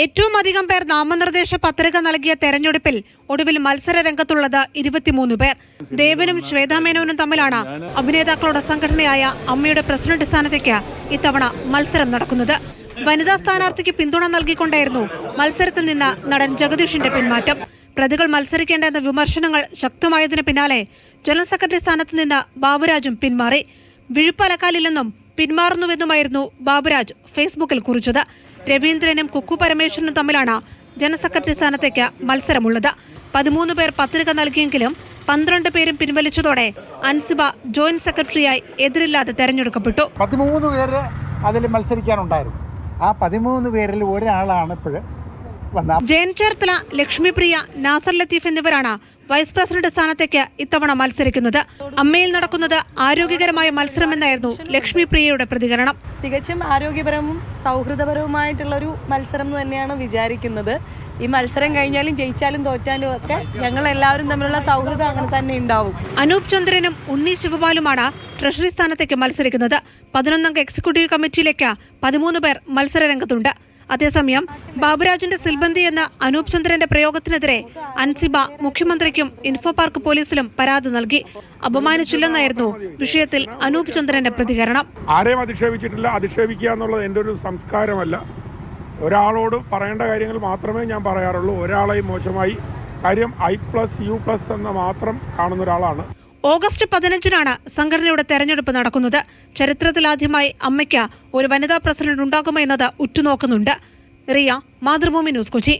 ഏറ്റവും അധികം പേർ നാമനിർദ്ദേശ പത്രിക നൽകിയ തെരഞ്ഞെടുപ്പിൽ ഒടുവിൽ മത്സര രംഗത്തുള്ളത് ഇരുപത്തിമൂന്ന് പേർ. ദേവനും ശ്വേതാമേനോനും തമ്മിലാണ് അഭിനേതാക്കളുടെ സംഘടനയായ അമ്മയുടെ പ്രസിഡന്റ് സ്ഥാനത്തേക്ക് ഇത്തവണ മത്സരം നടക്കുന്നത്. വനിതാ സ്ഥാനാർത്ഥിക്ക് പിന്തുണ നൽകിക്കൊണ്ടായിരുന്നു മത്സരത്തിൽ നിന്ന് നടൻ ജഗദീഷിന്റെ പിന്മാറ്റം. പ്രതികൾ മത്സരിക്കേണ്ട എന്ന വിമർശനങ്ങൾ ശക്തമായതിനു പിന്നാലെ ജനറൽ സെക്രട്ടറി സ്ഥാനത്ത് നിന്ന് ബാബുരാജും പിന്മാറി. വിഴുപ്പലക്കാലില്ലെന്നും പിന്മാറുന്നുവെന്നുമായിരുന്നു ബാബുരാജ് ഫേസ്ബുക്കിൽ കുറിച്ചത്. രവീന്ദ്രനും കുക്കു പരമേശ്വരനും തമ്മിലാണ് ജനസെക്രട്ടറി സെക്രട്ടറി സ്ഥാനത്തേക്ക് മത്സരമുള്ളത്. പതിമൂന്ന് പേർ പത്രിക നൽകിയെങ്കിലും പന്ത്രണ്ട് പേരും പിൻവലിച്ചതോടെ അൻസിബ ജോയിന്റ് സെക്രട്ടറിയായി എതിരില്ലാതെ തെരഞ്ഞെടുക്കപ്പെട്ടു. പതിമൂന്ന് പേര് അതിൽ മത്സരിക്കാനുണ്ടായിരുന്നു. ആ പതിമൂന്ന് പേരിൽ ഒരാളാണ് ഇപ്പോൾ ജയൻ ചേർത്തല ലക്ഷ്മിപ്രിയ നാസർ ലത്തീഫ് എന്നിവരാണ് വൈസ് പ്രസിഡന്റ് സ്ഥാനത്തേക്ക് ഇത്തവണ മത്സരിക്കുന്നത്. അമ്മയിൽ നടക്കുന്നത് ആരോഗ്യകരമായ മത്സരമെന്നായിരുന്നു ലക്ഷ്മി പ്രിയയുടെ പ്രതികരണം. തികച്ചും ആരോഗ്യപരവും സൗഹൃദപരവുമായിട്ടുള്ള ഒരു മത്സരം തന്നെയാണ് വിചാരിക്കുന്നത്. ഈ മത്സരം കഴിഞ്ഞാലും ജയിച്ചാലും തോറ്റാലും ഒക്കെ ഞങ്ങൾ എല്ലാവരും തമ്മിലുള്ള സൗഹൃദം അങ്ങനെ തന്നെ ഉണ്ടാവും. അനൂപ് ചന്ദ്രനും ഉണ്ണി ശിവപാലുമാണ് ട്രഷറി സ്ഥാനത്തേക്ക് മത്സരിക്കുന്നത്. പതിനൊന്നംഗ എക്സിക്യൂട്ടീവ് കമ്മിറ്റിയിലേക്ക് പതിമൂന്ന് പേർ മത്സര രംഗത്തുണ്ട് അതേസമയം ബാബുരാജിന്റെ സിൽബന്തി എന്ന അനൂപ് ചന്ദ്രന്റെ പ്രയോഗത്തിനെതിരെ അൻസിബ മുഖ്യമന്ത്രിക്കും ഇൻഫോ പാർക്ക് പോലീസിലും പരാതി നൽകി. അപമാനിച്ചില്ലെന്നായിരുന്നു വിഷയത്തിൽ അനൂപ് ചന്ദ്രന്റെ പ്രതികരണം. ആരെയും അധിക്ഷേപിച്ചിട്ടില്ല. അധിക്ഷേപിക്കുക എന്നുള്ളത് എന്റെ ഒരു സംസ്കാരമല്ല. ഒരാളോട് പറയേണ്ട കാര്യങ്ങൾ മാത്രമേ ഞാൻ പറയാറുള്ളൂ. ഒരാളെയും മോശമായി. കാര്യം ഐ പ്ലസ് യു പ്ലസ് എന്ന മാത്രം കാണുന്ന ഒരാളാണ്. ഓഗസ്റ്റ് പതിനഞ്ചിനാണ് സംഘടനയുടെ തെരഞ്ഞെടുപ്പ് നടക്കുന്നത്. ചരിത്രത്തിലാദ്യമായി അമ്മയ്ക്ക് ഒരു വനിതാ പ്രസിഡന്റ് ഉണ്ടാകുമോ എന്നത് ഉറ്റുനോക്കുന്നുണ്ട്. റിയ മാതൃഭൂമി ന്യൂസ് കൊച്ചി.